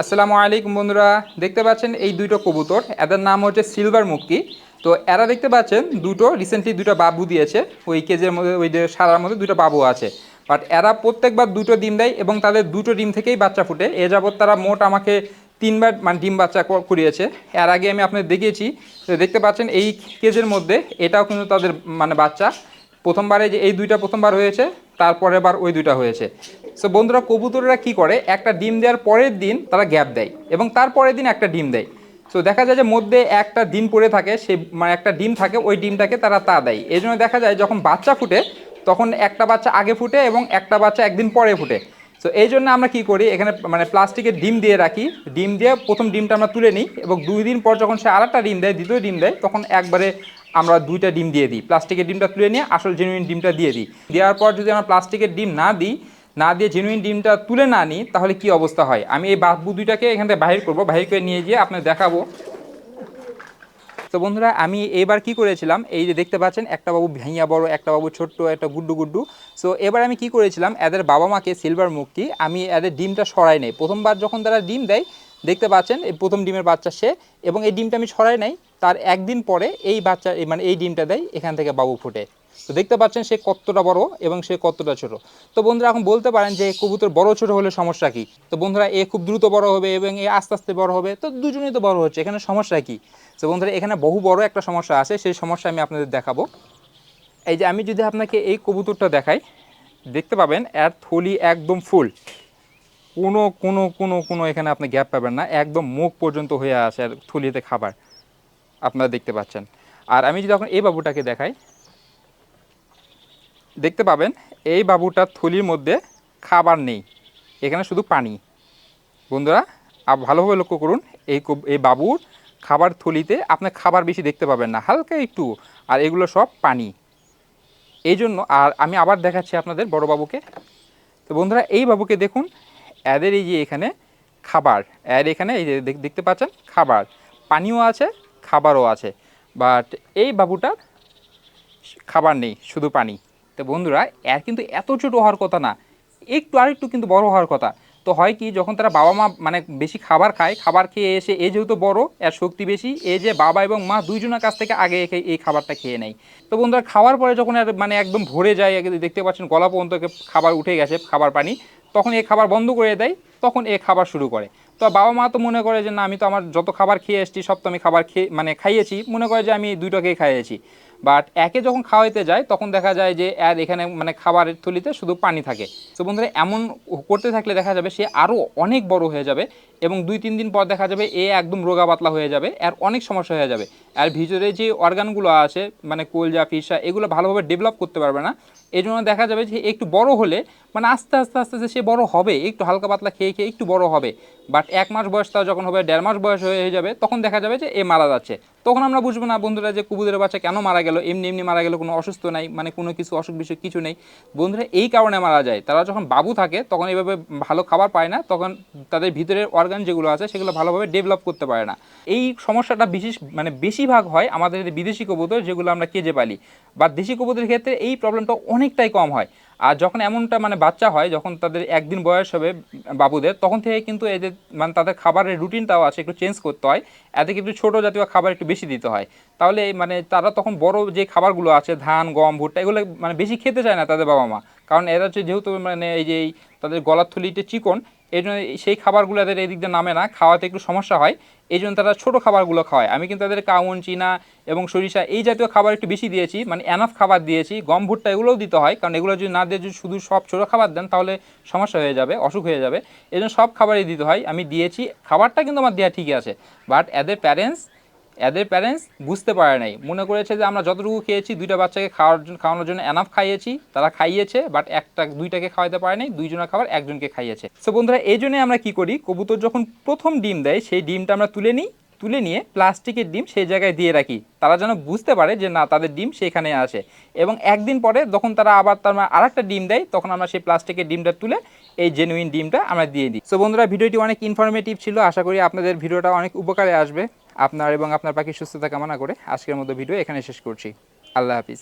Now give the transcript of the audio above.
আসসালামু আলাইকুম বন্ধুরা, দেখতে পাচ্ছেন এই দুটো কবুতর, এদের নাম হচ্ছে সিলভার মুক্কি। তো এরা দেখতে পাচ্ছেন দুটো রিসেন্টলি দুটো বাবু দিয়েছে, ওই কেজের মধ্যে, ওই যে সারার মধ্যে দুটো বাবু আছে। বাট এরা প্রত্যেকবার দুটো ডিম দেয় এবং তাদের দুটো ডিম থেকেই বাচ্চা ফুটে। এ যাবৎ তারা মোট আমাকে তিনবার মানে ডিম বাচ্চা করিয়েছে এর আগে আমি আপনাদের দেখিয়েছি, তো দেখতে পাচ্ছেন এই কেজের মধ্যে, এটাও কিন্তু তাদের মানে বাচ্চা। প্রথমবারে যে এই দুইটা প্রথমবার হয়েছে, তারপরের বার ওই দুইটা হয়েছে। সো বন্ধুরা, কবুতররা কি করে? একটা ডিম দেওয়ার পরের দিন তারা গ্যাপ দেয় এবং তারপরের দিন একটা ডিম দেয়। সো দেখা যায় যে মধ্যে একটা ডিম পড়ে থাকে, সে মানে একটা ডিম থাকে, ওই ডিমটাকে তারা তা দেয়। এই জন্য দেখা যায় যখন বাচ্চা ফুটে, তখন একটা বাচ্চা আগে ফুটে এবং একটা বাচ্চা একদিন পরে ফুটে। সো এই জন্য আমরা কি করি, এখানে মানে প্লাস্টিকের ডিম দিয়ে রাখি। ডিম দিয়ে প্রথম ডিমটা আমরা তুলে নিই এবং দুই দিন পর যখন সে আরেকটা ডিম দেয়, দ্বিতীয় ডিম দেয়, তখন একবারে আমরা দুইটা ডিম দিয়ে দিই। প্লাস্টিকের ডিমটা তুলে নিয়ে আসল জেনুইন ডিমটা দিয়ে দিই। দেওয়ার পর যদি আমরা প্লাস্টিকের ডিম না দিই না দিয়ে জেনুইন ডিমটা তুলে না নিই, তাহলে কি অবস্থা হয়? আমি এই বাবু দুইটাকে এখান থেকে বাহির করব, বাহির করে নিয়ে গিয়ে আপনাদের দেখাবো। তো বন্ধুরা, আমি এবার কি করেছিলাম? এই যে দেখতে পাচ্ছেন, একটা বাবু ভাইয়া বড়, একটা বাবু ছোট্ট, একটা গুড্ডু গুড্ডু। সো এবার আমি কি করেছিলাম? এদের বাবা মাকে সিলভার মুক্তি আমি এদের ডিমটা সরাই নেই। প্রথমবার যখন তারা ডিম দেয়, দেখতে পাচ্ছেন, এই প্রথম ডিমের বাচ্চা সে, এবং এই ডিমটা আমি সরাই নাই। তার একদিন পরে এই বাচ্চা মানে এই ডিমটা দেয়, এখান থেকে বাবু ফুটে। তো দেখতে পাচ্ছেন সে কতটা বড় এবং সে কতটা ছোট। তো বন্ধুরা, এখন বলতে পারেন যে কবুতর বড় ছোট হলে সমস্যা কি? তো বন্ধুরা, এ খুব দ্রুত বড় হবে এবং এ আস্তে আস্তে বড় হবে। তো দুজনেই তো বড় হচ্ছে, এখানে সমস্যা কি? তো বন্ধুরা, এখানে বহু বড় একটা সমস্যা আছে, সেই সমস্যা আমি আপনাদের দেখাবো। এই যে আমি যদি আপনাকে এই কবুতরটা দেখাই, দেখতে পাবেন, এর থলি একদম ফুল। কোনো কোনো কোনো কোনো এখানে আপনি গ্যাপ পাবেন না, একদম মুখ পর্যন্ত হয়ে আসে আর থলিতে খাবার। আপনারা দেখতে পাচ্ছেন। আর আমি যদি এখন এই বাবুটাকে দেখাই, দেখতে পাবেন এই বাবুটার থলির মধ্যে খাবার নেই, এখানে শুধু পানি। বন্ধুরা, আপ ভালোভাবে লক্ষ্য করুন, এই এই বাবুর খাবার থলিতে আপনার খাবার বেশি দেখতে পাবেন না, হালকা একটু, আর এগুলো সব পানি। এই জন্য, আর আমি আবার দেখাচ্ছি আপনাদের বড় বাবুকে। তো বন্ধুরা, এই বাবুকে দেখুন, এদের এই যে এখানে খাবার, এর এখানে এই যে দেখতে পাচ্ছেন, খাবার। পানিও আছে খাবারও আছে। বাট এই বাবুটার খাবার নেই, শুধু পানি। তো বন্ধুরা, এর কিন্তু এত ছোটো হওয়ার কথা না। একটু আর একটু কিন্তু বড় হওয়ার কথা। তো হয় কি, যখন তারা বাবা মা মানে বেশি খাবার খায়, খাবার খেয়ে এসে এ যেহেতু বড়, এর শক্তি বেশি, এ যে বাবা এবং মা দুইজনের কাছ থেকে আগে এই খাবারটা খেয়ে নেয়। তো বন্ধুরা, খাওয়ার পরে যখন আর মানে একদম ভরে যায় দেখতে পাচ্ছেন গলা পর্যন্ত খাবার উঠে গেছে, খাবার পানি, তখন এই খাবার বন্ধ করে দেয়। তখন এ খাবার শুরু করে। তো বাবা মা তো মনে করে যে, না, আমি তো আমার যত খাবার খেয়ে এসেছি, সব তো আমি খাবার খেয়ে মানে খাইয়েছি। মনে করে যে, আমি দুটোকেই খাইয়েছি। বাট একে যখন খাওয়াইতে যায়, তখন দেখা যায় যে এর এখানে মানে খাবারের থলিতে শুধু পানি থাকে। তো বন্ধুরা, এমন করতে থাকলে দেখা যাবে সে আরও অনেক বড় হয়ে যাবে এবং দুই, তিন দিন পর দেখা যাবে এ একদম রোগা পাতলা হয়ে যাবে, আর অনেক সমস্যা হয়ে যাবে। আর ভিতরে যে অর্গানগুলো আছে মানে কোলজা, ফিসা, এগুলো ভালোভাবে ডেভেলপ করতে পারবে না। এই জন্য দেখা যাবে যে একটু বড় হলে মানে আস্তে আস্তে আস্তে আস্তে সে বড় হবে, একটু হালকা পাতলা খেয়ে খেয়ে একটু বড় হবে। বাট এক মাস বয়স তাও যখন হবে, দেড় মাস বয়স হয়ে যাবে, তখন দেখা যাবে যে এ মারা যাচ্ছে। তখন আমরা বুঝব না, বন্ধুরা, যে কুবুদের বাচ্চা কেন মারা গেল, এমনি এমনি মারা গেল, কোনো অসুস্থ নাই মানে কোনো কিছু অসুখ বিসুখ কিছু নেই। বন্ধুরা, এই কারণে মারা যায়। তারা যখন বাবু থাকে, তখন এইভাবে ভালো খাবার পায় না, তখন তাদের ভিতরের অর্গান যেগুলো আছে, সেগুলো ভালোভাবে ডেভেলপ করতে পারে না। এই সমস্যাটা বিশেষ মানে বেশিরভাগ হয় আমাদের বিদেশি কবুতর, যেগুলো আমরা কেজে পালি। বা দেশি কবুতরের ক্ষেত্রে এই প্রবলেমটা অনেকটাই কম হয়। আর যখন এমনটা মানে বাচ্চা হয়, যখন তাদের একদিন বয়স হবে বাবুদের, তখন থেকে কিন্তু এদের মানে তাদের খাবারের রুটিনটাও আছে, একটু চেঞ্জ করতে হয়। এতে একটু ছোটো জাতীয় খাবার একটু বেশি দিতে হয়। তাহলে মানে তারা তখন বড় যে খাবারগুলো আছে, ধান, গম, ভুট্টা, এগুলো মানে বেশি খেতে চায় না তাদের বাবা মা কারণ এরা হচ্ছে যেহেতু মানে এই যে তাদের গলার থলিটা চিকন এই জন্য সেই খাবারগুলো তাদের এই দিক দিয়ে নামে না, খাওয়াতে একটু সমস্যা হয়। এই জন্য তারা ছোটো খাবারগুলো খাওয়ায়। আমি কিন্তু তাদের কাউন, চিনা এবং সরিষা এই জাতীয় খাবার একটু বেশি দিয়েছি মানে এনাফ খাবার দিয়েছি। গম, ভুট্টা এগুলোও দিতে হয়, কারণ এগুলো যদি না দিয়ে যদি শুধু সব ছোটো খাবার দেন, তাহলে সমস্যা হয়ে যাবে, অসুখ হয়ে যাবে। এই জন্য সব খাবারই দিতে হয়। আমি দিয়েছি, খাবারটা কিন্তু আমার দেওয়া ঠিকই আছে। বাট এদের প্যারেন্টস এদের প্যারেন্টস বুঝতে পারে নাই। মনে করেছে যে আমরা যতটুকু খেয়েছি, দুইটা বাচ্চাকে খাওয়ার জন্য খাওয়ানোর জন্য এনাফ খাইয়েছি, তারা খাইয়েছে বাট একটা, দুইটাকে খাওয়াতে পারে নাই, দুইজনের খাবার একজনকে খাইয়েছে। সো বন্ধুরা, এই জন্যই আমরা কি করি, কবুতর যখন প্রথম ডিম দেয়, সেই ডিমটা আমরা তুলে নিই, তুলে নিয়ে প্লাস্টিকের ডিম সেই জায়গায় দিয়ে রাখি। তারা যেন বুঝতে পারে যে না, তাদের ডিম সেখানে আসে এবং একদিন পরে যখন তারা আবার তার আর একটা ডিম দেয়, তখন আমরা সেই প্লাস্টিকের ডিমটা তুলে এই জেনুইন ডিমটা আমরা দিয়ে দিই। সো বন্ধুরা, ভিডিওটি অনেক ইনফরমেটিভ ছিল। আশা করি আপনাদের ভিডিওটা অনেক উপকারে আসবে। আপনার এবং আপনার পাখির সুস্থতা কামনা করে আজকের মতো ভিডিও এখানে শেষ করছি। আল্লাহ হাফিজ।